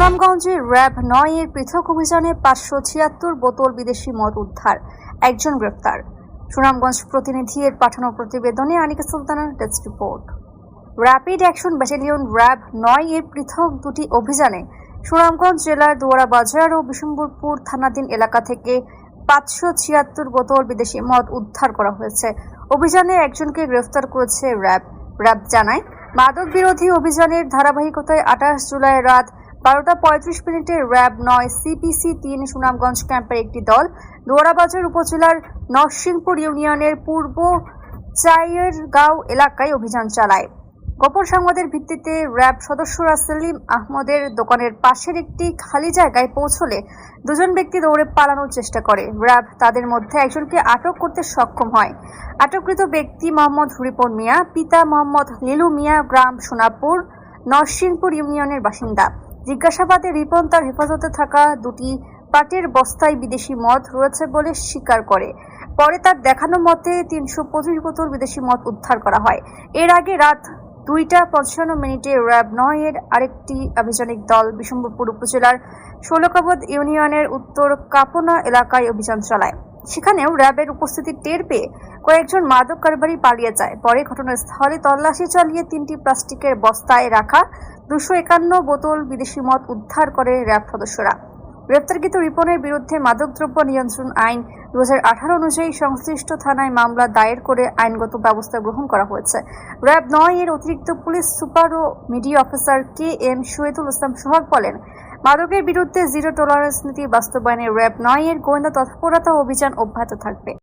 সুনামগঞ্জে র্যাব নয় এর পৃথক অভিযানে পাঁচশো ছিয়াত্তর বোতল বিদেশি মদ উদ্ধার, একজন গ্রেপ্তার। সুনামগঞ্জ প্রতিনিধি এর পাঠানো প্রতিবেদনে Anika সুলতানার desk report. Rapid action battalion RAB নয় এর পৃথক দুটি অভিযানে সুনামগঞ্জ জেলার দুয়ারা বাজার ও বিশম্বরপুর থানাধীন এলাকা থেকে পাঁচশো ছিয়াত্তর বোতল বিদেশি মদ উদ্ধার করা হয়েছে। অভিযানে একজনকে গ্রেফতার করেছে র্যাব। র্যাব জানায়, মাদক বিরোধী অভিযানের ধারাবাহিকতায় আঠাশ জুলাই রাত বারোটা পঁয়ত্রিশ মিনিটে র্যাব নয় সিপিসি তিন, সুনামগঞ্জ ক্যাম্পের একটি দল। দোয়ারাবাজার উপজেলার নরসিংপুর ইউনিয়নের পূর্ব চাইয়েরগাঁও এলাকায় অভিযান চালায়। গোপন সংবাদের ভিত্তিতে র্যাব সদস্যরা সেলিম আহমদের দোকানের পাশের একটি খালি জায়গায় পৌঁছলে দুজন ব্যক্তি দৌড়ে পালানোর চেষ্টা করে। র্যাব তাদের মধ্যে একজনকে আটক করতে সক্ষম হয়। আটককৃত ব্যক্তি মোহাম্মদ রিপন মিয়া, পিতা মোহাম্মদ লিলু মিয়া, গ্রাম সোনাপুর, নরসিংপুর ইউনিয়নের বাসিন্দা। জিজ্ঞাসাবাদে রিপন তার হেফাজতে থাকা দুটি পাটের বস্তায় বিদেশি মদ রয়েছে বলে স্বীকার করে। পরে তার দেখানো মতে তিনশো পঁচিশ বোতল বিদেশি মদ উদ্ধার করা হয়। এর আগে রাত দুইটা পঞ্চান্ন মিনিটে র্যাব নয় এর আরেকটি আভিযানিক দল বিশম্বরপুর উপজেলার ষোলকাবদ ইউনিয়নের উত্তর কাপনা এলাকায় অভিযান চালায়। সেখানেও র্যাবের উপস্থিতি টের পেয়ে কয়েকজন মাদক কারবারি পালিয়ে যায়। পরে ঘটনাস্থলে তল্লাশি চালিয়ে তিনটি প্লাস্টিকের বস্তায় রাখা দুশো একান্ন বোতল বিদেশি মদ উদ্ধার করে র্যাব সদস্যরা। গ্রেপ্তারকৃত রিপনের বিরুদ্ধে মাদকদ্রব্য নিয়ন্ত্রণ আইন দু হাজার আঠারো অনুযায়ী সংশ্লিষ্ট থানায় মামলা দায়ের করে আইনগত ব্যবস্থা গ্রহণ করা হয়েছে। র্যাব নয় এর অতিরিক্ত পুলিশ সুপার ও media officer K M Shahidul Islam Sohag বলেন মাদকের বিরুদ্ধে জিরো টলারেন্স নীতি বাস্তবায়নে র্যাব নয় এর গোয়েন্দা তৎপরতা অভিযান অব্যাহত থাকবে।